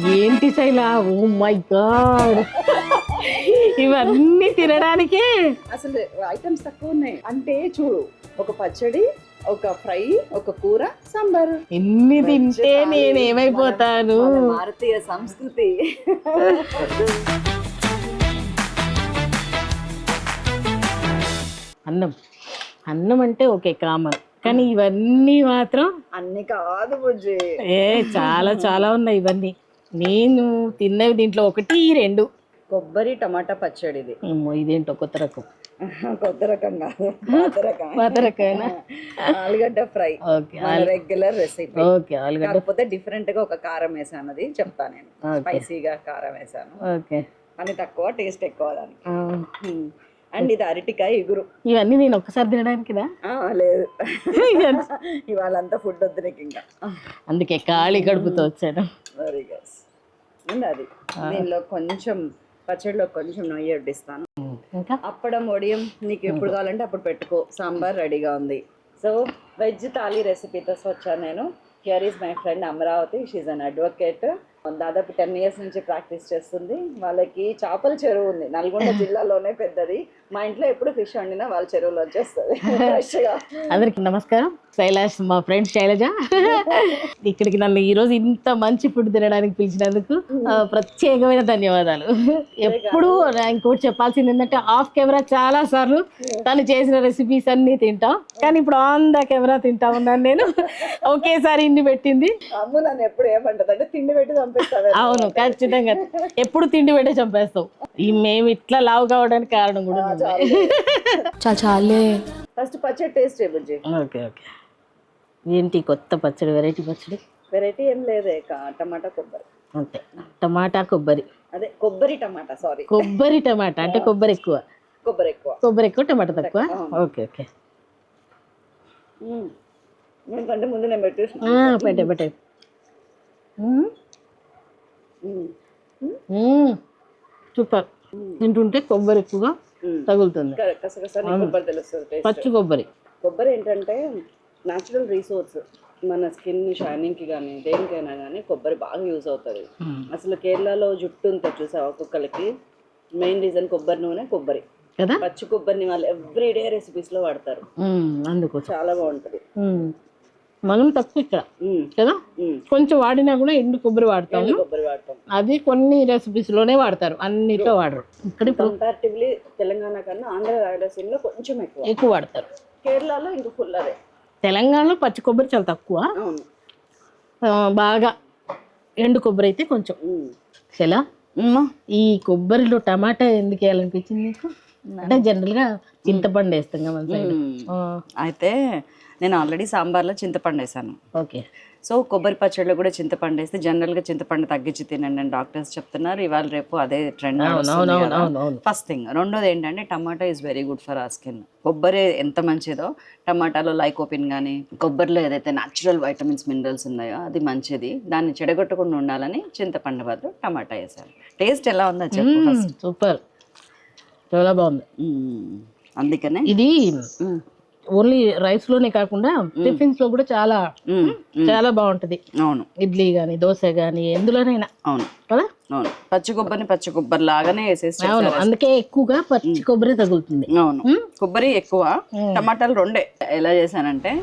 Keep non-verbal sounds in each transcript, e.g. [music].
ఏంటి Shaila? Oh my God. ఇవన్నీ తినడానికే. అసలు ఐటమ్స్ తక్కువ ఉన్నాయి. అంటే చూడు ఒక పచ్చడి ఒక ఫ్రై ఒక కూర సాంబారు. ఎన్ని తింటే నేను ఏమైపోతాను భారతీయ సంస్కృతి. అన్నం. అన్నం అంటే ఓకే కామన్ కానీ ఇవన్నీ మాత్రం అన్ని కాదు బుజ్జి. ఏ చాలా చాలా ఉన్నాయి ఇవన్నీ. నేను తిన్నవి దీంట్లో ఒకటి రెండు. కొబ్బరి టమాటా పచ్చడి ఇది. ఇదేంటో కొత్త రకం. [laughs] కొత్త రకం కాదు. పాత రకం రకమేనా? [laughs] ఆలుగడ్డ ఫ్రై. రెగ్యులర్ రెసిపీ ఓకే ఆలుగడ్డ కాకపోతే డిఫరెంట్గా ఒక కారం వేసాను అది. చెప్తా నేను. స్పైసీగా కారం వేసాను. ఓకే. అని తక్కువ టేస్ట్ ఎక్కువ దానికి. ఆ, అండ్ ఇది అరటికాయ ఇగురు. ఇవన్నీ నేను ఒక్కసారి తినడానికిదా ఆ, లేదు. [laughs] ఇవాళ అంతా ఫుడ్ వద్దు నీకు ఇంకా అందుకే ఖాళీ కడుపుతో వచ్చాను. వెరీ గస్ అండ్ అది. దీనిలో కొంచెం పచ్చడిలో కొంచెం నెయ్యి వడ్డిస్తాను. ఇంకా? అప్పడం వడియం నీకు ఎప్పుడు కావాలంటే అప్పుడు పెట్టుకో. సాంబార్ రెడీగా ఉంది. సో వెజ్ థాలీ రెసిపీతో వచ్చాను నేను. Here is my friend Amaravathi. She's an advocate దాదాపు టెన్ ఇయర్స్ నుంచి ప్రాక్టీస్ చేస్తుంది. వాళ్ళకి చేపల చెరువు ఉంది. నల్గొండ జిల్లాలోనే పెద్దది. మా ఇంట్లో ఎప్పుడు ఫిష్ వండినా వాళ్ళ చెరువులో వచ్చేస్తుంది. అందరికి నమస్కారం. శైలాష్ మా ఫ్రెండ్ శైలజ. ఇక్కడికి నన్ను ఈ రోజు ఇంత మంచి ఫుడ్ తినడానికి పిలిచినందుకు ఆ, ప్రత్యేకమైన ధన్యవాదాలు. ఎప్పుడు ఇంకోటి చెప్పాల్సింది ఏంటంటే ఆఫ్ కెమెరా చాలా సార్లు తను చేసిన రెసిపీస్ అన్ని తింటాం. కానీ ఇప్పుడు ఆన్ ద కెమెరా తింటా ఉన్నాను నేను. ఒకేసారి ఇన్ని పెట్టింది. అమ్ము నన్ను ఎప్పుడు ఏమంటది? అంటే తిండి పెట్టి పంపిస్తావే అవును ఖచ్చితంగా. ఎప్పుడు తిండి పెట్టే చంపేస్తాం ఈ మేము ఇట్లా లావు కావడానికి కారణం కూడా. చాలా. చాలే. ఫస్ట్ పచ్చడి టేస్ట్ ఓకే ఓకే. ఏంటి కొత్త పచ్చడి వెరైటీ పచ్చడి? వెరైటీ ఏం లేదే కా- టమాటా కొబ్బరి. అంతే. టమాటా కొబ్బరి. అదే కొబ్బరి టమాటా సారీ కొబ్బరి టమాటా అంటే కొబ్బరి ఎక్కువ. కొబ్బరి ఎక్కువ. కొబ్బరి ఎక్కువ టమాటా తక్కువ? Okay okay. ఎందుకంటే ముందు నేను పెట్టేసిన. ఆ, పెట్టే పెట్టే. సూపర్. తింటుంటే కొబ్బరి ఎక్కువగా. తగులుతుంది. క- పచ్చి కొబ్బరి. కొబ్బరి ఏంటంటే న్యాచురల్ రీసోర్స్ మన స్కిన్ షైనింగ్కి కానీ దేనికైనా కానీ కొబ్బరి బాగా యూజ్ అవుతుంది. అసలు కేరళలో జుట్టు ఉంటుంది చూసావా కుక్కలకి? మెయిన్ రీజన్ కొబ్బరి నూనె కొబ్బరి. కదా? పచ్చి కొబ్బరిని వాళ్ళు ఎవ్రీడే రెసిపీస్లో వాడతారు. మ్మ్. అందుకోసం. చాలా బాగుంటుంది. మనం తక్కువ ఇక్కడ. కదా. కొంచెం వాడినా కూడా ఎండు కొబ్బరి వాడతాము. అది కొన్ని recipes లోనే వాడతారు అన్నిట్లో వాడరు. ఇక్కడ కంపారిటివ్లీ తెలంగాణ కన్నా ఆంధ్ర రాయలసీమలో కొంచెం ఎక్కువ. ఎక్కువ వాడతారు. కేరళలో ఇంక ఫుల్ అదే తెలంగాణలో పచ్చి కొబ్బరి చాలా తక్కువ. బాగా ఎండు కొబ్బరి అయితే కొంచెం. ఎలా ఈ కొబ్బరిలో టమాటా ఎందుకు వేయాలనిపించింది నీకు? అంటే జనరల్గా చింతపండు వేస్తాం కదా మన సైడ్. అయితే నేను ఆల్రెడీ సాంబార్లో చింతపండు వేసాను. ఓకే. సో కొబ్బరి పచ్చడిలో కూడా చింతపండు వేస్తే జనరల్గా చింతపండు తగ్గించి తినండి అని డాక్టర్స్ చెప్తున్నారు. ఇవాళ రేపు అదే ట్రెండ్ ఫస్ట్ థింగ్ రెండోది ఏంటంటే tomato is very good for the skin కొబ్బరి ఎంత మంచిదో టమాటాలో లైకోపిన్ కానీ కొబ్బరిలో ఏదైతే న్యాచురల్ వైటమిన్స్ మినరల్స్ ఉన్నాయో అది మంచిది. దాన్ని చెడగొట్టకుండా ఉండాలని చింతపండు బదులు టమాటా వేసాను టేస్ట్ ఎలా ఉందో చెప్పు సూపర్. చాలా బాగుంది. అందుకనే? ఇది. ఓన్లీ రైస్లోనే కాకుండా టిఫిన్స్లో కూడా చాలా. చాలా బాగుంటది. అవును. ఇడ్లీ గాని దోశ గాని ఎందులోనైనా. అవును. కదా? అవును. పచ్చి కొబ్బరిని పచ్చి కొబ్బరి లాగానే వేసేసి అవును. అందుకే ఎక్కువగా పచ్చి కొబ్బరి తగులుతుంది. అవును. కొబ్బరి ఎక్కువ. టమాటాలు రెండే. ఎలా చేశానంటే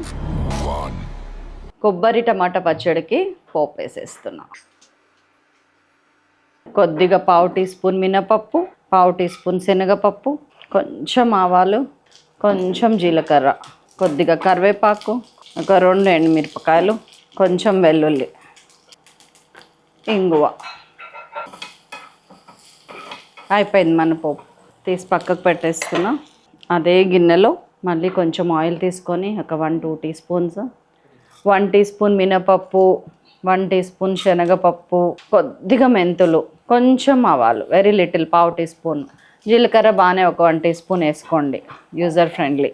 కొబ్బరి టమాటా పచ్చడికి పోపు వేసేస్తున్నా. కొద్దిగా పావు టీ స్పూన్ మినపప్పు పావు టీ స్పూన్ శనగపప్పు కొంచెం ఆవాలు కొంచెం జీలకర్ర కొద్దిగా కరివేపాకు ఒక రెండు ఎండుమిరపకాయలు కొంచెం వెల్లుల్లి ఇంగువ. అయిపోయింది మన పప్పు తీసి పక్కకు పెట్టేసుకున్నా. అదే గిన్నెలో మళ్ళీ కొంచెం ఆయిల్ తీసుకొని ఒక one two teaspoons one teaspoon మినపప్పు వన్ టీ స్పూన్ శనగపప్పు కొద్దిగా మెంతులు కొంచెం ఆవాలు వెరీ లిటిల్ పావు టీ స్పూన్. జీలకర్ర బాగానే ఒక వన్ టీ స్పూన్ వేసుకోండి యూజర్ ఫ్రెండ్లీ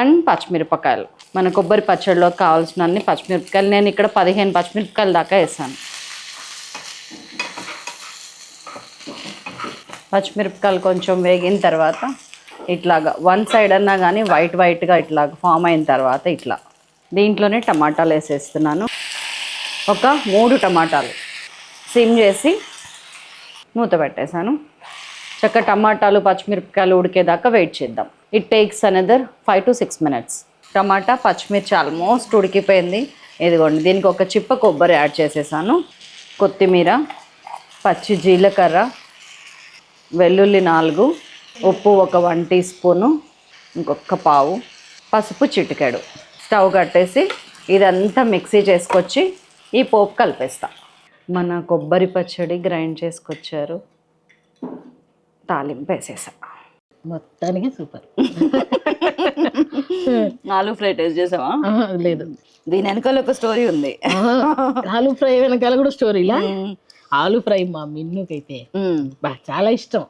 అండ్ పచ్చిమిరపకాయలు. మన కొబ్బరి పచ్చడిలో కావాల్సిన అన్ని పచ్చిమిరపకాయలు నేను ఇక్కడ పదిహేను పచ్చిమిరపకాయలు దాకా వేసాను. పచ్చిమిరపకాయలు కొంచెం వేగిన తర్వాత ఇట్లాగా వన్ సైడ్ అన్నా కానీ వైట్ వైట్గా ఇట్లాగా ఫామ్ అయిన తర్వాత ఇట్లా. దీంట్లోనే టమాటాలు వేసేస్తున్నాను. ఒక మూడు టమాటాలు. సిమ్ చేసి మూత పెట్టేశాను. చక్క టమాటాలు పచ్చిమిరపకాయలు ఉడికేదాకా వెయిట్ చేద్దాం. It takes another five to six minutes టమాటా పచ్చిమిర్చి ఆల్మోస్ట్ ఉడికిపోయింది. ఇదిగోండి దీనికి ఒక చిప్ప కొబ్బరి యాడ్ చేసేసాను. కొత్తిమీర పచ్చి జీలకర్ర వెల్లుల్లి నాలుగు ఉప్పు ఒక వన్ టీ స్పూను ఇంకొక పావు పసుపు చిటికెడు. స్టవ్ కట్టేసి ఇదంతా మిక్సీ చేసుకొచ్చి ఈ పోపు కలిపేస్తాను మన కొబ్బరి పచ్చడి గ్రైండ్ చేసుకొచ్చారు. తాలింపు వేసేసా. మొత్తానికి సూపర్. ఆలూ ఫ్రై టేస్ట్ చేసావా? లేదు. దీని వెనకాల ఒక స్టోరీ ఉంది. ఆలు ఫ్రై వెనకాల కూడా స్టోరీలా? ఆలు ఫ్రై మా మిన్నుకైతే చాలా ఇష్టం.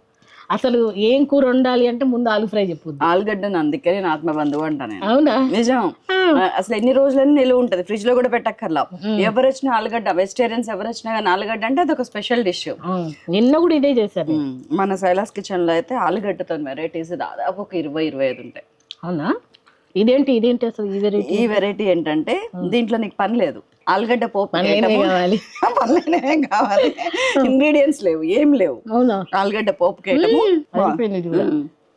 అసలు ఏం కూర వండాలి అంటే ముందు ఆలు ఫ్రై చెప్పొద్దు. ఆలుగడ్డను అందుకే నేను ఆత్మ బంధువు అంటా నేను. అవునా? నిజం. అసలు ఎన్ని రోజులైనా నిలువ ఉంటది. ఫ్రిడ్జ్లో కూడా పెట్టక్కర్లా. ఎవరు వచ్చినా ఆలుగడ్డ వెజిటేరియన్స్ ఎవరు వచ్చినా కానీ ఆలుగడ్డ అంటే అది ఒక స్పెషల్ డిష్ నిన్న కూడా ఇదే చేశాను మన సైలాస్ కిచెన్లో అయితే ఆలుగడ్డతో వెరైటీస్ దాదాపు ఒక ఇరవై ఇరవై ఐదు ఉంటాయి. అవునా? ఇదేంటి ఇదేంటి అసలు ఈ వెరైటీ ఈ వెరైటీ ఏంటంటే దీంట్లో నీకు పని లేదు. ఆలుగడ్డ పోపు. కావాలి? పనులేనే కావాలి? [laughs] ఇంగ్రీడియంట్స్ లేవు ఏం లేవు. అవునా? ఆలుగడ్డ పోపు కేయటము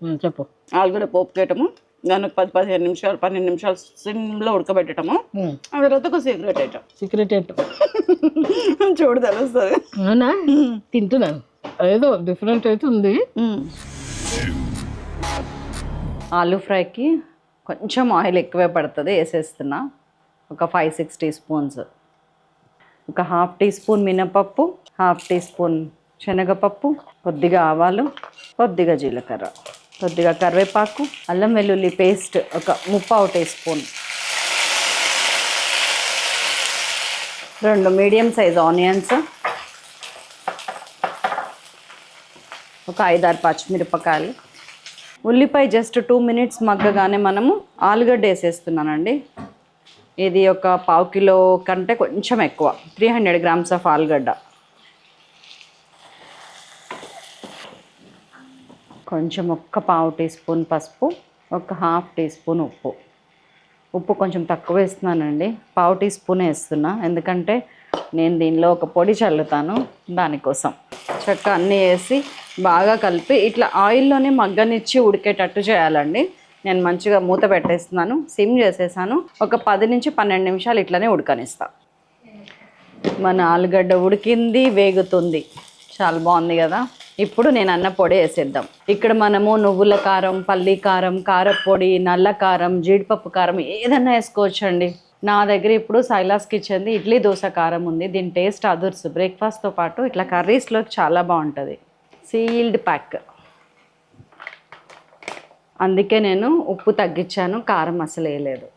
ఉమ్, చెప్పు. ఆలుగడ్డ పోపు కేయటము దానికి పది పదిహేను నిమిషాలు పన్నెండు నిమిషాలు సిమ్లో ఉడకబెట్టడము ఆ తర్వాత ఒక సీక్రెట్ ఐటమ్ సీక్రెట్ ఏంటో చూడు తెలుస్తుంది. అవునా? తింటున్నాను ఏదో డిఫరెంట్ అయితే ఉంది. ఆలూ ఫ్రైకి కొంచెం ఆయిల్ ఎక్కువే పడుతుంది వేసేస్తున్నా. ఒక ఫైవ్ సిక్స్ టీ స్పూన్స్ ఒక హాఫ్ టీ స్పూన్ మినపప్పు హాఫ్ టీ స్పూన్ శనగపప్పు కొద్దిగా ఆవాలు కొద్దిగా జీలకర్ర కొద్దిగా కరివేపాకు అల్లం వెల్లుల్లి పేస్ట్ ఒక ముప్పావు టీ స్పూన్ రెండు మీడియం సైజ్ ఆనియన్స్ ఒక ఐదారు పచ్చిమిరపకాయలు. ఉల్లిపాయ జస్ట్ టూ మినిట్స్ మగ్గగానే మనము ఆలుగడ్డ వేసేస్తున్నానండి. ఇది ఒక పావు కిలో కంటే కొంచెం ఎక్కువ. త్రీ హండ్రెడ్ గ్రామ్స్ ఆఫ్ ఆలుగడ్డ. కొంచెం ఒక్క పావు టీ స్పూన్ పసుపు ఒక హాఫ్ టీ స్పూన్ ఉప్పు. ఉప్పు కొంచెం తక్కువ వేస్తున్నానండి. పావు టీ స్పూన్ వేస్తున్నా. ఎందుకంటే నేను దీనిలో ఒక పొడి చల్లుతాను దానికోసం. చక్క అన్నీ వేసి బాగా కలిపి ఇట్లా ఆయిల్లోనే మగ్గనిచ్చి ఉడికేటట్టు చేయాలండి. నేను మంచిగా మూత పెట్టేస్తున్నాను సిమ్ చేసేసాను. ఒక పది నుంచి పన్నెండు నిమిషాలు ఇట్లనే ఉడకనిస్తా. మన ఆలుగడ్డ ఉడికింది వేగుతుంది. చాలా బాగుంది కదా? ఇప్పుడు నేను అన్న పొడి వేసేద్దాం. ఇక్కడ మనము నువ్వుల కారం పల్లి కారం కారపొడి నల్ల కారం జీడిపప్పు కారం ఏదన్నా వేసుకోవచ్చండి. నా దగ్గర ఇప్పుడు సైలాస్ కిచెన్ది ఇడ్లీ దోశ కారం ఉంది. దీని టేస్ట్ అదుర్స్. బ్రేక్ఫాస్ట్తో పాటు ఇట్లా కర్రీస్లోకి చాలా బాగుంటుంది. సీల్డ్ ప్యాక్ అందుకే నేను ఉప్పు తగ్గించాను కారం అసలు వేయలేదు.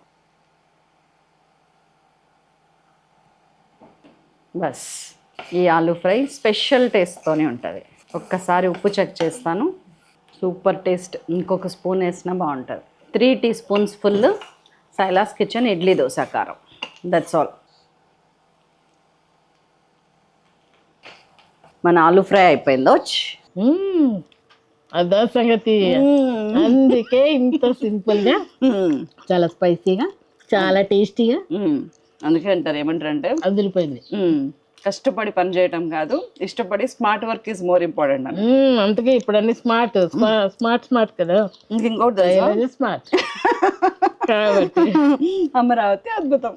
బస్. ఈ ఆలూ ఫ్రై స్పెషల్ టేస్ట్తోనే ఉంటుంది. ఒక్కసారి ఉప్పు చెక్ చేస్తాను. Super taste. ఇంకొక స్పూన్ వేసినా బాగుంటుంది. త్రీ టీ స్పూన్స్ ఫుల్ సైలాస్ కిచెన్ ఇడ్లీ దోశ కారం. దట్స్ ఆల్ మన ఆలూ ఫ్రై అయిపోయిందో? అదా సంగతి. అందుకే ఇంత సింపుల్గా చాలా స్పైసీగా చాలా టేస్టీగా అందుకే అంటారు ఏమంటారు అంటే అదిరిపోయింది కష్టపడి పని చేయటం కాదు ఇష్టపడి smart work is more important. అందుకే ఇప్పుడు అన్ని స్మార్ట్ స్మార్ట్ స్మార్ట్ కదా. ఇంక ఇంకోటి తెలుసా? స్మార్ట్. కాబట్టి. అమరావతి అద్భుతం.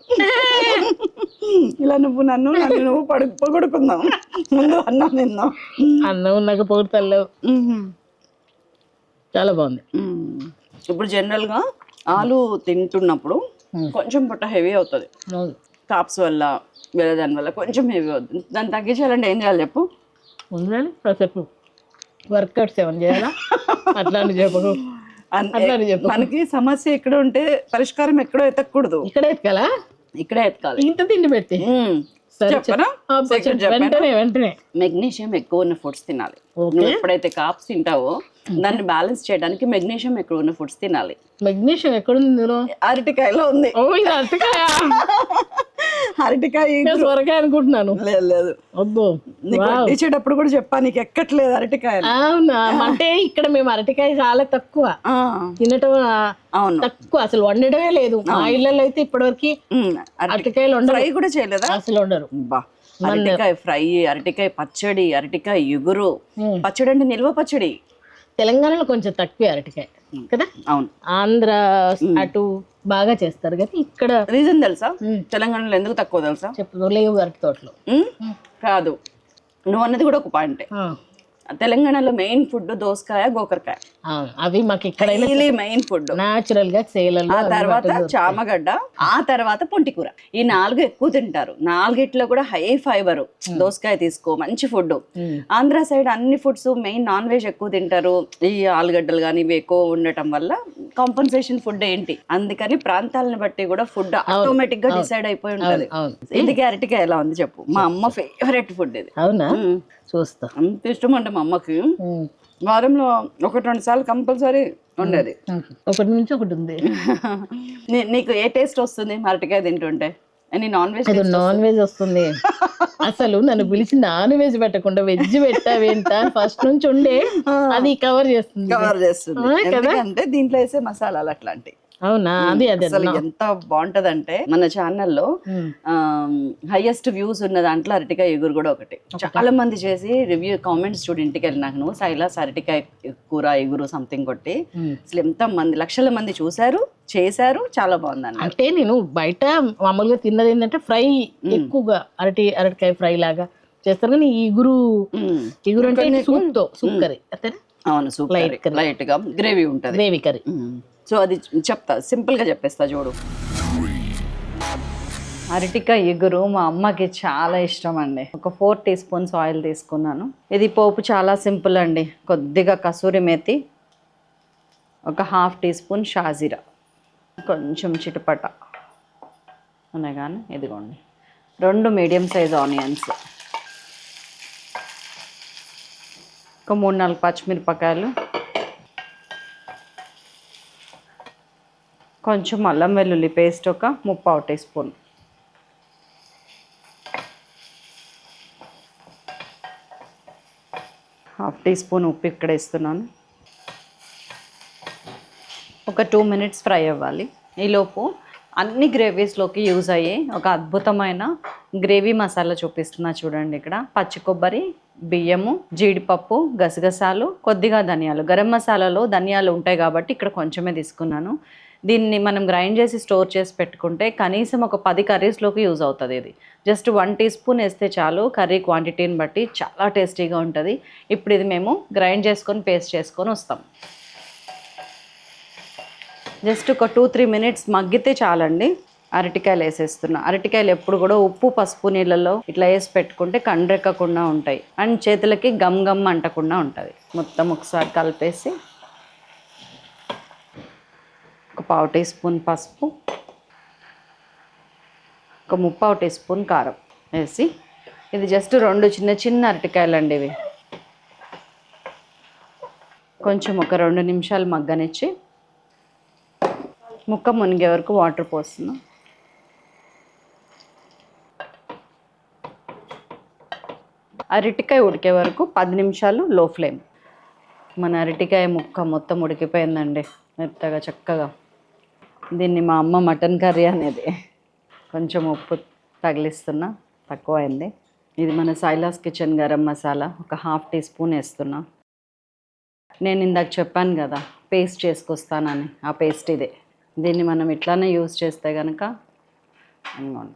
ఇలా నువ్వు నన్ను నన్ను నువ్వు పడు పొగుడుకుందాం. ముందు అన్నం తిందాం. అన్నం ఉన్నాక పొగుడుతలేవు. చాలా బాగుంది. ఇప్పుడు జనరల్గా ఆలు తింటున్నప్పుడు కొంచెం పొట్ట హెవీ అవుతుంది. కాప్స్ వల్ల వేరే దాని వల్ల కొంచెం హెవీ అవుతుంది. దాన్ని తగ్గించాలంటే ఏం చేయాలి చెప్పు? ఉండాలి కాసేపు వర్కౌట్స్ ఏమైనా చేయాలా. అట్లాంటి చెప్పు. మనకి సమస్య ఎక్కడ ఉంటే పరిష్కారం ఎక్కడో ఎత్తకూడదు. ఇక్కడ ఎత్తుకలా? ఇక్కడే ఎత్తుకాలి. ఇంత తిండి పెట్టి వెంటనే వెంటనే. మెగ్నీషియం ఎక్కువ ఉన్న ఫుడ్స్ తినాలి. నువ్వు ఎప్పుడైతే కాప్స్ తింటావో దాన్ని బ్యాలెన్స్ చేయడానికి మెగ్నీషియం ఎక్కువ ఉన్న ఫుడ్స్ తినాలి. మెగ్నీషియం ఎక్కడుంది ఇందులో? అరటికాయలో ఉంది. అరటికాయ? [laughs] అరటికాయ సొరకాయ అనుకుంటున్నాను. లేదు లేదు. అబ్బో నీకు వడ్డించేటప్పుడు కూడా చెప్పా నీకు ఎక్కట్లేదు అరటికాయ అవునా? అంటే ఇక్కడ మేము అరటికాయ చాలా తక్కువ. తినటం అవును. తక్కువ. అసలు వండడమే లేదు. మా ఇళ్ళలో అయితే ఇప్పటివరకు అరటికాయలు ఫ్రై కూడా చేయలేదా? అసలు ఉండరు బా అరటికాయ ఫ్రై అరటికాయ పచ్చడి అరటికాయ ఇగురు పచ్చడి అంటే నిల్వ పచ్చడి. తెలంగాణలో కొంచెం తక్కువ అరటికాయ. కదా? అవును. ఆంధ్ర అటు బాగా చేస్తారు కానీ ఇక్కడ రీజన్ తెలుసా? తెలంగాణలో ఎందుకు తక్కువ తెలుసా? చెప్పు లేవు అరటి తోటలో. కాదు. నువ్వు అన్నది కూడా ఒక పాయింటే. తెలంగాణలో మెయిన్ ఫుడ్ దోసకాయ గోకరకాయ. అవి మాకు ఇది మెయిన్ ఫుడ్ న్యాచురల్గా సేలలో ఆ తర్వాత చామగడ్డ ఆ తర్వాత పొంటికూర. ఈ నాలుగు ఎక్కువ తింటారు. నాలుగిట్లో కూడా హై ఫైబర్. దోసకాయ తీసుకో మంచి ఫుడ్ ఆంధ్ర సైడ్ అన్ని ఫుడ్స్ మెయిన్ నాన్ వెజ్ ఎక్కువ తింటారు. ఈ ఆలుగడ్డలు కానీ ఇవి ఎక్కువ ఉండటం వల్ల కాంపన్సేషన్ ఫుడ్ ఏంటి? అందుకని ప్రాంతాలను బట్టి కూడా ఫుడ్ ఆటోమేటిక్గా డిసైడ్ అయిపోయి ఉంటది అవును. ఇంటికి అరటికాయ ఎలా ఉంది చెప్పు? మా అమ్మ ఫేవరెట్ ఫుడ్ ఇది. అవునా? మ్మ్. చూస్తా. అంత ఇష్టం అంటే మా అమ్మకి. వారంలో ఒకటి రెండు సార్లు కంపల్సరీ ఉండేది. ఒకటి నుంచి ఒకటి ఉంది. నీకు ఏ టేస్ట్ వస్తుంది అరటికాయ తింటుంటే? నీ నాన్ వెజ్ అది నాన్ వెజ్ వస్తుంది. అసలు నన్ను పిలిచి నాన్ వెజ్ పెట్టకుండా వెజ్ పెట్టావేంట ఫస్ట్ నుంచి ఉండే అది కవర్ చేస్తుంది. కవర్ చేస్తుంది. ఎందుకంటే దీంట్లో వేసే మసాలాలు అట్లాంటివి. అవునా? అది అసలు ఎంత బాగుంటదంటే మన ఛానల్లో. హైయెస్ట్ వ్యూస్ ఉన్న దాంట్లో అరటికాయ ఎగురు కూడా ఒకటి. చాలా మంది చేసి రివ్యూ కామెంట్స్ చూడు ఇంటికి వెళ్ళినాక నువ్వు సైలాస్ అరటికాయ కూర ఎగురు సంథింగ్ కొట్టి. అసలు ఎంత మంది లక్షల మంది చూశారు చేశారు చాలా బాగుంది అన్న అంటే నేను బయట మామూలుగా తిన్నది ఏంటంటే ఫ్రై ఎక్కువగా అరటి అరటికాయ ఫ్రై లాగా చేస్తారు. కానీ ఇగురు. ఇగురు అంటే సూప్తో సూప్ కర్రీ అంతేనా? అవును సూపర్. లైట్గా గ్రేవీ ఉంటది. గ్రేవీ కర్రీ సో అది చెప్తా సింపుల్గా చెప్పేస్తా చూడు. అరటికాయ ఎగురు మా అమ్మకి చాలా ఇష్టం అండి. ఒక ఫోర్ టీ స్పూన్స్ ఆయిల్ తీసుకున్నాను. ఇది పోపు చాలా సింపుల్ అండి. కొద్దిగా కసూరి మేతి ఒక హాఫ్ టీ స్పూన్ షాజీరా కొంచెం చిటపట. కానీ ఇదిగోండి. రెండు మీడియం సైజ్ ఆనియన్స్. ఒక మూడు నాలుగు పచ్చిమిరపకాయలు. కొంచెం అల్లం వెల్లుల్లి పేస్ట్ ఒక ముప్పావు teaspoon. Half teaspoon ఉప్పు ఇక్కడ ఇస్తున్నాను ఒక టూ మినిట్స్ ఫ్రై అవ్వాలి. ఈలోపు అన్ని గ్రేవీస్లోకి యూజ్ అయ్యే ఒక అద్భుతమైన గ్రేవీ మసాలా చూపిస్తున్నా చూడండి ఇక్కడ. పచ్చి కొబ్బరి బియ్యము జీడిపప్పు గసగసాలు కొద్దిగా ధనియాలు. గరం మసాలాలో ధనియాలు ఉంటాయి కాబట్టి ఇక్కడ కొంచెమే తీసుకున్నాను. దీన్ని మనం గ్రైండ్ చేసి స్టోర్ చేసి పెట్టుకుంటే కనీసం ఒక పది కర్రీస్లోకి యూజ్ అవుతుంది ఇది. జస్ట్ వన్ టీ స్పూన్ వేస్తే చాలు కర్రీ క్వాంటిటీని బట్టి చాలా టేస్టీగా ఉంటుంది. ఇప్పుడు ఇది మేము గ్రైండ్ చేసుకొని పేస్ట్ చేసుకొని వస్తాం. జస్ట్ ఒక టూ త్రీ మినిట్స్ మగ్గితే చాలండి. అరటికాయలు వేసేస్తున్నా. అరటికాయలు ఎప్పుడు కూడా ఉప్పు పసుపు నీళ్ళలో ఇట్లా వేసి పెట్టుకుంటే కండ్రెక్కకుండా ఉంటాయి. అండ్ చేతులకి గమ్ గమ్ అంటకుండా ఉంటుంది. మొత్తం ఒకసారి కలిపేసి ఒక పావు టీ స్పూన్ పసుపు ఒక ముప్పావు టీ స్పూన్ కారం వేసి ఇది జస్ట్ రెండు చిన్న చిన్న అరటికాయలు అండి ఇవి. కొంచెం ఒక రెండు నిమిషాలు మగ్గనిచ్చి ముక్క మునిగే వరకు వాటర్ పోస్తున్నాం. అరటికాయ ఉడికే వరకు పది నిమిషాలు లో ఫ్లేమ్. మన అరటికాయ ముక్క మొత్తం ఉడికిపోయిందండి మెత్తగా చక్కగా. దీన్ని మా అమ్మ మటన్ కర్రీ అనేది కొంచెం ఉప్పు తగిలిస్తున్నా తక్కువ అయింది ఇది మన సైలాస్ కిచెన్ గరం మసాలా ఒక హాఫ్ టీ స్పూన్ వేస్తున్నా. నేను ఇందాక చెప్పాను కదా పేస్ట్ చేసుకొస్తానని ఆ పేస్ట్ ఇదే. దీన్ని మనం ఇట్లానే యూజ్ చేస్తే కనుక ఇదిగోండి.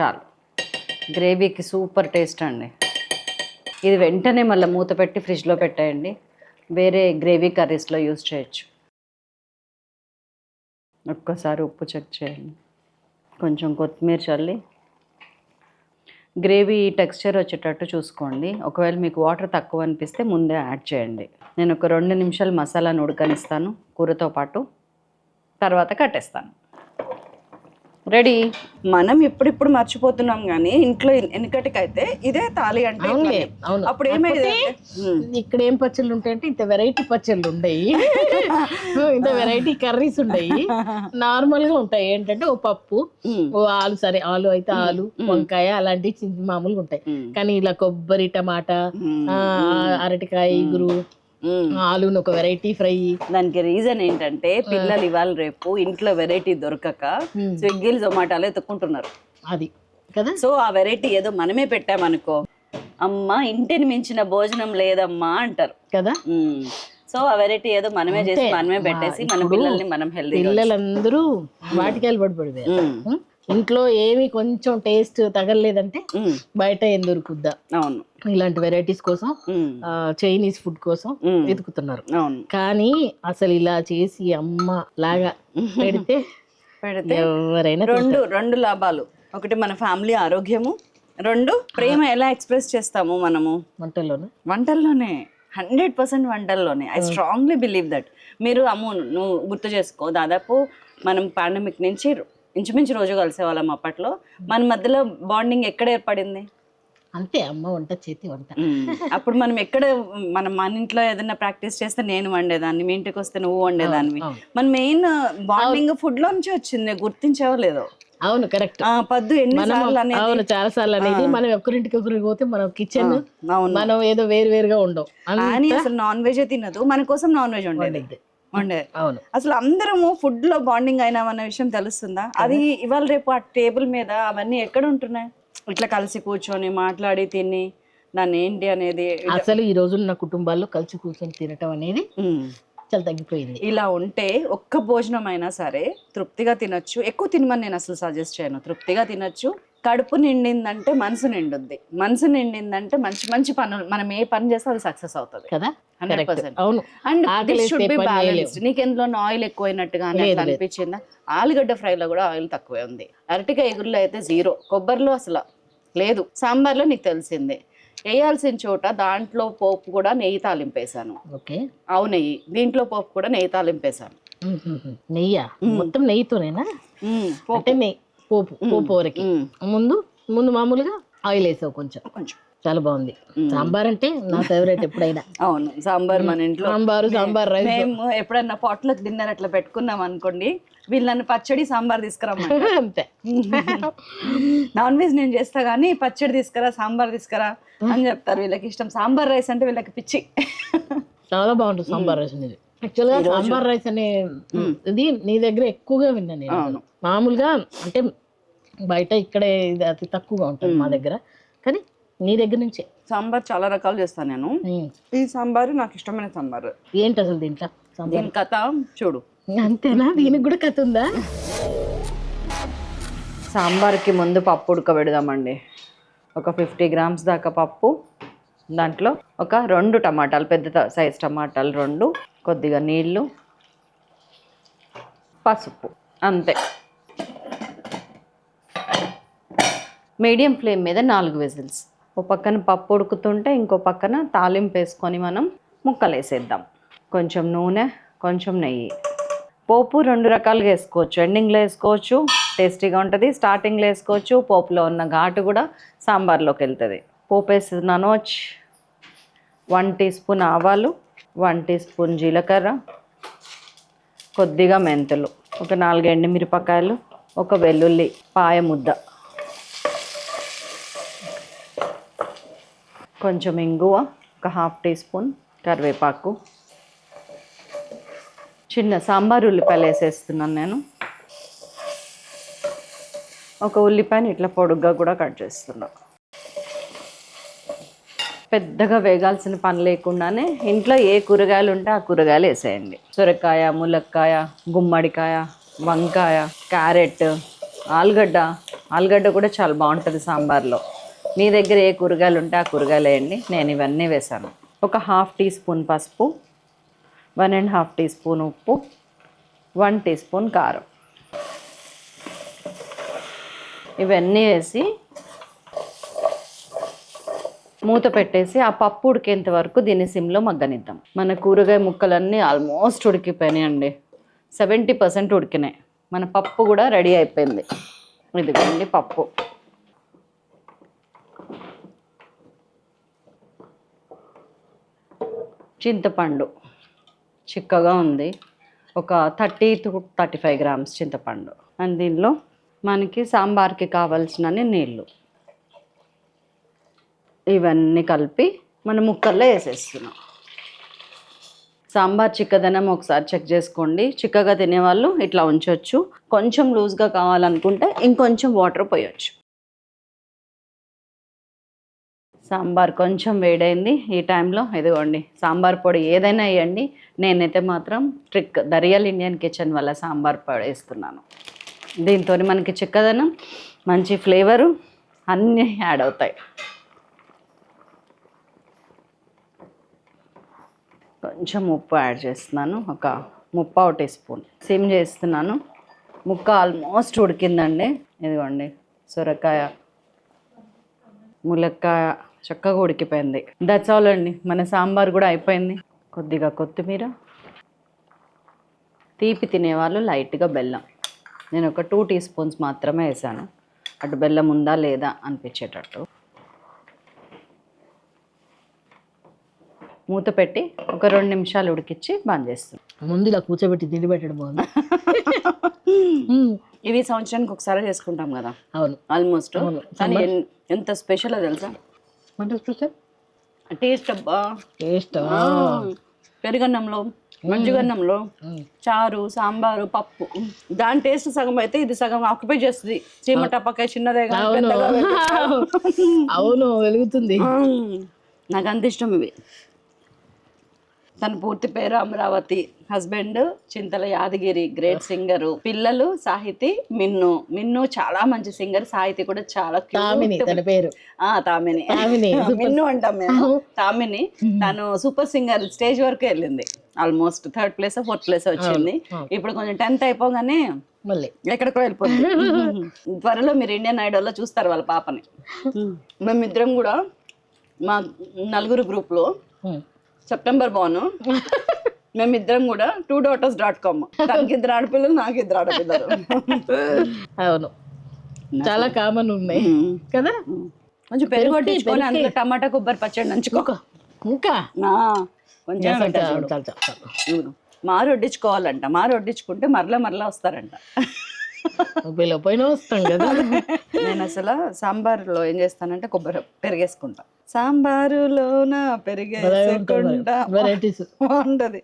చాలు. గ్రేవీకి సూపర్ టేస్ట్ అండి. ఇది వెంటనే మళ్ళీ మూత పెట్టి ఫ్రిడ్జ్లో పెట్టేయండి. వేరే గ్రేవీ కర్రీస్లో యూజ్ చేయొచ్చు. ఒక్కసారి ఉప్పు చెక్ చేయండి. కొంచెం కొత్తిమీర చల్లి. గ్రేవీ టెక్స్చర్ వచ్చేటట్టు చూసుకోండి. ఒకవేళ మీకు వాటర్ తక్కువ అనిపిస్తే ముందే యాడ్ చేయండి. నేను ఒక రెండు నిమిషాలు మసాలాను ఉడకనిస్తాను కూరతో పాటు. తర్వాత కట్టేస్తాను. రెడీ? మనం ఇప్పుడిప్పుడు మర్చిపోతున్నాం కానీ ఇంట్లో వెనకటికైతే ఇదే తాళి అంటే అవునులే. అవును. అప్పుడు ఏమైంది ఇక్కడ ఏం పచ్చళ్ళు ఉంటాయంటే ఇంత వెరైటీ పచ్చళ్ళు ఉండయి. [laughs] ఇంత వెరైటీ కర్రీస్ ఉండయి. [laughs] నార్మల్గా ఉంటాయి. ఏంటంటే ఓ పప్పు ఓ ఆలు సరే ఆలు అయితే ఆలు వంకాయ అలాంటివి చిన్న మామూలుగా ఉంటాయి. కానీ ఇలా కొబ్బరి టమాటా అరటికాయ ఇగురు ఆలును ఒక వెరైటీ ఫ్రై. దానికి రీజన్ ఏంటంటే పిల్లలు ఇవాళ రేపు ఇంట్లో వెరైటీ దొరకక స్విగ్గీలు జొమాటోలో ఎత్తుక్కుంటున్నారు. అది కదా? సో ఆ వెరైటీ ఏదో మనమే పెట్టామనుకో అమ్మ ఇంటిని మించిన భోజనం లేదమ్మా అంటారు. కదా. సో ఆ వెరైటీ ఏదో మనమే చేసి. మనమే పెట్టేసి మన పిల్లల్ని మనం హెల్దీ పిల్లలందరూ వాటికి పడిపోయారు. ఉం? ఇంట్లో ఏమి కొంచెం టేస్ట్ తగలలేదంటే బయట దొరుకుద్దా? అవును. ఇలాంటి వెరైటీస్ కోసం చైనీస్ ఫుడ్ కోసం. వెతుకుతున్నారు. అవును. కానీ అసలు ఇలా చేసి అమ్మ లాగా [laughs] పెడితే పెడితే ఎవరైనా రెండు రెండు లాభాలు. ఒకటి మన ఫ్యామిలీ ఆరోగ్యము రెండు ప్రేమ ఎలా ఎక్స్ప్రెస్ చేస్తాము మనము? వంటల్లోనే? వంటల్లోనే. హండ్రెడ్ పర్సెంట్ వంటల్లోనే. I strongly believe that. మీరు అమ్ము నువ్వు గుర్తు చేసుకో. దాదాపు మనం పాండమిక్ నుంచి ఇంచుమించు రోజు కలిసేవాళ్ళం అప్పట్లో. మన మధ్యలో బాండింగ్ ఎక్కడ ఏర్పడింది? అంతే అమ్మ వంట చేతి వంట. అప్పుడు మనం ఎక్కడ మనం మన ఇంట్లో ఏదైనా ప్రాక్టీస్ చేస్తే నేను వండేదాన్ని మీ ఇంటికి వస్తే నువ్వు వండేదాన్ని. మన మెయిన్ బాండింగ్ ఫుడ్లో నుంచి వచ్చింది గుర్తించావో లేదో. అవును కరెక్ట్. పద్దు ఎన్ని అవును చాలా సార్లు అనేది మనం ఒకరింటికి ఒకరికి పోతే మనం కిచెన్ మనం ఏదో వేరు వేరుగా ఉండవు అసలు నాన్ వెజ్ తినదు మన కోసం నాన్ వెజ్ వండేది. వండే. అవును. అసలు అందరము ఫుడ్లో బాండింగ్ అయినామన్న విషయం తెలుస్తుందా? అది ఇవాళ రేపు ఆ టేబుల్ మీద అవన్నీ ఎక్కడ ఉంటున్నాయి? ఇట్లా కలిసి కూర్చొని మాట్లాడి తిని దాన్ని ఏంటి అనేది అసలు ఈ రోజు నా కుటుంబాల్లో కలిసి కూర్చొని తినటం అనేది. చాలా తగ్గిపోయింది. ఇలా ఉంటే ఒక్క భోజనం అయినా సరే తృప్తిగా తినొచ్చు. ఎక్కువ తినమని నేను అసలు సజెస్ట్ చేయను. తృప్తిగా తినొచ్చు. కడుపు నిండిందంటే మనసు నిండుద్ది. మనసు నిండిందంటే మంచి మంచి పనులు మనం ఏ పని చేస్తే అది సక్సెస్ అవుతుంది. కదా? హండ్రెడ్ పర్సెంట్ అవును. అండ్ షుడ్ బి బ్యాలెన్స్డ్ నీకు ఎందులో ఆయిల్ ఎక్కువైనట్టుగా లేదు, లేదు. అనిపించిందా? ఆలుగడ్డ ఫ్రైలో కూడా ఆయిల్ తక్కువే ఉంది. అరటికాయ ఎగురులో అయితే జీరో కొబ్బరిలో అసలు లేదు సాంబార్లో నీకు తెలిసిందే. వేయాల్సిన చోట దాంట్లో పోపు కూడా నెయ్యి తాలింపేశాను. ఓకే. ఆవు నెయ్యి దీంట్లో పోపు కూడా నెయ్యి తాలింపేశాను. నెయ్యా? మొత్తం నెయ్యితోనేనా. అంటే నెయ్యి పోపు పోపు వరకు. ముందు ముందు మామూలుగా ఆయిల్ వేసావు కొంచెం. కొంచెం. చాలా బాగుంది. సాంబార్ అంటే నా ఫేవరెట్ ఎప్పుడైనా. అవును సాంబార్ మన ఇంట్లో. సాంబారు సాంబార్ రైస్. మేము ఎప్పుడన్నా పాట్లకు డిన్నర్ అట్లా పెట్టుకున్నాం అనుకోండి వీళ్ళు నన్ను పచ్చడి సాంబార్ తీసుకురమ్మని [laughs] అంతే. [laughs] నాన్ వెజ్ నేను చేస్తా కానీ పచ్చడి తీసుకురా సాంబార్ తీసుకురా అని చెప్తారు. వీళ్ళకి ఇష్టం. సాంబార్ రైస్ అంటే వీళ్ళకి పిచ్చి. [laughs] చాలా బాగుంటుంది సాంబార్ రైస్ అనేది. యాక్చువల్గా సాంబార్ రైస్ అనే ఇది నీ దగ్గర ఎక్కువగా విన్నా నేను. మామూలుగా అంటే బయట ఇక్కడే ఇది అతి తక్కువగా ఉంటుంది మా దగ్గర. కానీ నీ దగ్గర నుంచే. సాంబార్ చాలా రకాలు చేస్తాను నేను. ఈ సాంబార్ నాకు ఇష్టమైన సాంబార్. ఏంటి అసలు దీంట్లో దీని కథ చూడు. అంతేనా? దీనికి కూడా కథ ఉందా? సాంబార్కి ముందు పప్పు ఉడకబెడదామండి. ఒక ఫిఫ్టీ గ్రామ్స్ దాకా పప్పు దాంట్లో ఒక రెండు టమాటాలు పెద్ద సైజ్ టమాటాలు రెండు కొద్దిగా నీళ్ళు పసుపు అంతే. మీడియం ఫ్లేమ్ మీద నాలుగు విజిల్స్. ఓ పక్కన పప్పు ఉడుకుతుంటే ఇంకో పక్కన తాలింపు వేసుకొని మనం ముక్కలు వేసేద్దాం కొంచెం నూనె కొంచెం నెయ్యి. పోపు రెండు రకాలుగా వేసుకోవచ్చు. ఎండింగ్లో వేసుకోవచ్చు టేస్టీగా ఉంటుంది. స్టార్టింగ్లో వేసుకోవచ్చు పోపులో ఉన్న ఘాటు కూడా సాంబార్లోకి వెళ్తుంది. పోపు వేస్తున్నాను వచ్చి వన్ టీ స్పూన్ ఆవాలు వన్ టీ స్పూన్ జీలకర్ర కొద్దిగా మెంతులు ఒక నాలుగు ఎండు మిరపకాయలు ఒక వెల్లుల్లి పాయ ముద్ద కొంచెం ఇంగువ ఒక హాఫ్ టీ స్పూన్ కరివేపాకు. చిన్న సాంబార్ ఉల్లిపాయలు వేసేస్తున్నాను నేను. ఒక ఉల్లిపాయని ఇట్లా పొడుగ్గా కూడా కట్ చేస్తున్నా. పెద్దగా వేగాల్సిన పని లేకుండానే ఇంట్లో ఏ కూరగాయలు ఉంటే ఆ కూరగాయలు వేసేయండి. సొరకాయ ములక్కాయ గుమ్మడికాయ వంకాయ క్యారెట్ ఆలుగడ్డ. ఆలుగడ్డ కూడా చాలా బాగుంటుంది సాంబార్లో. మీ దగ్గర ఏ కూరగాయలు ఉంటే ఆ కూరగాయలు వేయండి. నేను ఇవన్నీ వేసాను ఒక హాఫ్ టీ స్పూన్ పసుపు one and half teaspoon ఉప్పు వన్ టీ స్పూన్ కారం. ఇవన్నీ వేసి మూత పెట్టేసి ఆ పప్పు ఉడికేంత వరకు దీన్ని సిమ్లో మగ్గనిద్దాం. మన కూరగాయ ముక్కలన్నీ ఆల్మోస్ట్ ఉడికిపోయినాయి అండి సెవెంటీ పర్సెంట్ ఉడికినాయి. మన పప్పు కూడా రెడీ అయిపోయింది. ఇదిగోండి పప్పు. చింతపండు. చిక్కగా ఉంది. ఒక thirty to thirty five grams చింతపండు. అండ్ దీనిలో మనకి సాంబార్కి కావాల్సినన్ని నీళ్ళు. ఇవన్నీ కలిపి మన ముక్కల్లో వేసేస్తున్నాం. సాంబార్ చిక్కదనం ఒకసారి చెక్ చేసుకోండి. చిక్కగా తినేవాళ్ళు ఇట్లా ఉంచవచ్చు కొంచెం లూజ్గా కావాలనుకుంటే ఇంకొంచెం వాటర్ పోయొచ్చు. సాంబార్ కొంచెం వేడైంది ఈ టైంలో. ఇదిగోండి సాంబార్ పొడి ఏదైనా వేయండి. నేనైతే మాత్రం ట్రిక్ దరియల్ ఇండియన్ కిచెన్ వల్ల సాంబార్ పొడి వేస్తున్నాను. దీంతో మనకి చిక్కదనం మంచి ఫ్లేవరు అన్నీ యాడ్ అవుతాయి. కొంచెం ఉప్పు యాడ్ చేస్తున్నాను ఒక ముప్పావు టీ స్పూన్. సిమ్ చేస్తున్నాను ముక్క ఆల్మోస్ట్ ఉడికిందండి. ఇదిగోండి సొరకాయ ములక్కాయ చక్కగా ఉడికిపోయింది. దట్స్ ఆల్ అండి. మన సాంబార్ కూడా అయిపోయింది. కొద్దిగా కొత్తిమీర. తీపి తినేవాళ్ళు లైట్గా బెల్లం. నేను ఒక టూ టీ స్పూన్స్ మాత్రమే వేసాను. అటు బెల్లం ఉందా లేదా అనిపించేటట్టు. మూత పెట్టి ఒక రెండు నిమిషాలు ఉడికిచ్చి బంద్ చేస్తాను ముందు ఇలా కూర్చోబెట్టి తిండి పెట్టడం బాగుంది. [laughs] ఇవి సంవత్సరానికి ఒకసారి చేసుకుంటాం కదా. అవును. ఆల్మోస్ట్ ఎంత స్పెషల్ తెలుసా? అంటే టేస్ట్ అబ్బా. టేస్ట్? పెరుగన్నంలో మంజుగన్నంలో చారు సాంబారు పప్పు. దాని టేస్ట్ సగం అయితే ఇది సగం ఆక్యుపై చేస్తుంది. చీమ టపకాయ చిన్నదే అవును. వెలుగుతుంది. నాకు అంత ఇష్టం ఇవి. తన పూర్తి పేరు Amaravathi. Husband Chintala Yadagiri great singer. పిల్లలు సాహితి మిన్ను. మిన్ను చాలా మంచి సింగర్ సాహితి కూడా చాలా పేరు. ఆ తామిని. మిన్ను అంటాం మేము. తామిని తను సూపర్ సింగర్ స్టేజ్ వరకు వెళ్ళింది. Almost third place fourth place వచ్చింది. ఇప్పుడు కొంచెం టెన్త్ అయిపోగానే మళ్ళీ. ఎక్కడికో వెళ్ళిపోతుంది [laughs] త్వరలో మీరు ఇండియన్ ఐడల్లో చూస్తారు వాళ్ళ పాపని. మేమిద్దరం కూడా మా నలుగురు గ్రూప్లో మ్మ్. సెప్టెంబర్ బాను మేమిద్దరం కూడా టూ డాటర్స్ డాట్ కామ్ తనకి ఇద్దరు ఆడపిల్లలు నాకు ఇద్దరు ఆడపిల్లలు. అవును. చాలా కామన్ ఉన్నాయి. కదా? కొంచెం పెరుగు కొట్టించుకొని అందులో టమాటా కొబ్బరి పచ్చడి నంచుకో. ఇంకా కొంచెం మారు వడ్డించుకోవాలంట. మారు వడ్డించుకుంటే మరలా మరలా వస్తారంట. పోయినా వస్తాం కదా. నేను అసలు సాంబార్లో ఏం చేస్తానంటే కొబ్బరి పెరిగేసుకుంటా. సాంబారులోన పెరిగేసుకుంటా. వెరైటీస్ బాగుంటది.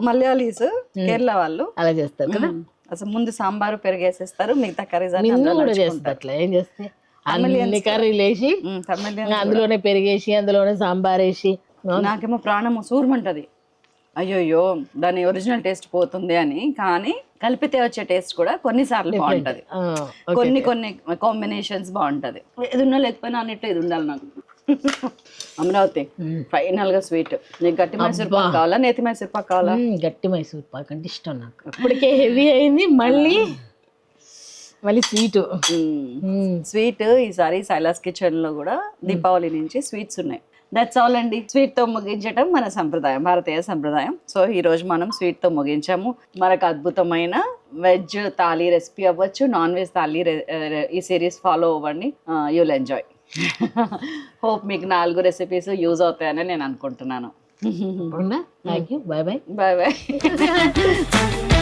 మలయాళీస్ కేరళ వాళ్ళు. అలా చేస్తారు కదా. అసలు ముందు సాంబారు పెరిగేసేస్తారు మిగతా కర్రీస్ కూడా చేస్తారు అట్లా ఏం చేస్తే? అన్ని కర్రీలు వేసి అందులోనే పెరిగేసి అందులోనే సాంబార్ వేసి నాకేమో ప్రాణము సూరమంటది. అయ్యోయ్యో దాని ఒరిజినల్ టేస్ట్ పోతుంది అని. కానీ కలిపితే వచ్చే టేస్ట్ కూడా కొన్నిసార్లు బాగుంటది. కొన్ని కొన్ని కాంబినేషన్స్ బాగుంటది. ఏది ఉన్నా లేకపోయినా అన్నిట్లో ఇది ఉండాలి నాకు. [laughs] అమరావతి ఫైనల్గా స్వీట్. నీకు గట్టి మైసూర్ పాక్ కావాలా? నేతి మైసూర్ పాక్ కావాలా? గట్టి మైసూర్ పాక్ అంటే ఇష్టం నాకు. ఇప్పటికే హెవీ అయింది మళ్ళీ మళ్ళీ స్వీట్. స్వీట్ ఈసారి సైలాస్ కిచెన్లో కూడా దీపావళి నుంచి స్వీట్స్ ఉన్నాయి. దట్స్ ఆల్ అండి. స్వీట్తో ముగించడం మన సంప్రదాయం భారతీయ సంప్రదాయం. సో ఈ రోజు మనం స్వీట్తో ముగించాము. మనకు అద్భుతమైన వెజ్ థాలీ రెసిపీ అవ్వచ్చు నాన్ వెజ్ థాలీ రె- ఈ సిరీస్ ఫాలో అవ్వండి. యూల్ ఎంజాయ్ హోప్ మీకు నాలుగు రెసిపీస్ యూజ్ అవుతాయని నేను అనుకుంటున్నాను. Bye bye bye bye